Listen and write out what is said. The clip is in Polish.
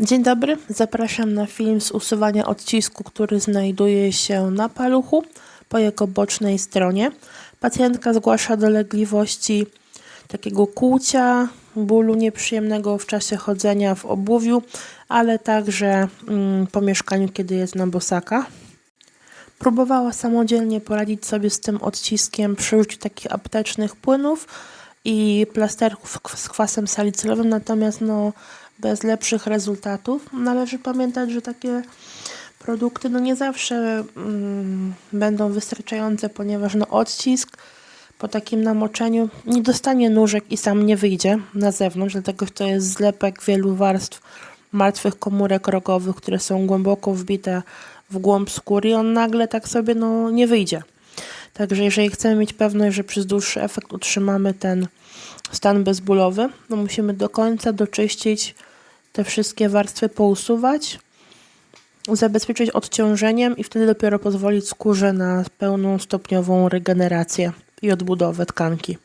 Dzień dobry, zapraszam na film z usuwania odcisku, który znajduje się na paluchu po jego bocznej stronie. Pacjentka zgłasza dolegliwości takiego kłucia, bólu nieprzyjemnego w czasie chodzenia w obuwiu, ale także mm, po mieszkaniu, kiedy jest na bosaka. Próbowała samodzielnie poradzić sobie z tym odciskiem przy użyciu takich aptecznych płynów i plasterków z kwasem salicylowym, natomiast no, bez lepszych rezultatów. Należy pamiętać, że takie produkty no, nie zawsze mm, będą wystarczające, ponieważ no, odcisk po takim namoczeniu nie dostanie nóżek i sam nie wyjdzie na zewnątrz, dlatego że to jest zlepek wielu warstw martwych komórek rogowych, które są głęboko wbite w głąb skóry i on nagle tak sobie no, nie wyjdzie. Także jeżeli chcemy mieć pewność, że przez dłuższy efekt utrzymamy ten stan bezbólowy, no musimy do końca doczyścić te wszystkie warstwy, pousuwać, zabezpieczyć odciążeniem i wtedy dopiero pozwolić skórze na pełną stopniową regenerację i odbudowę tkanki.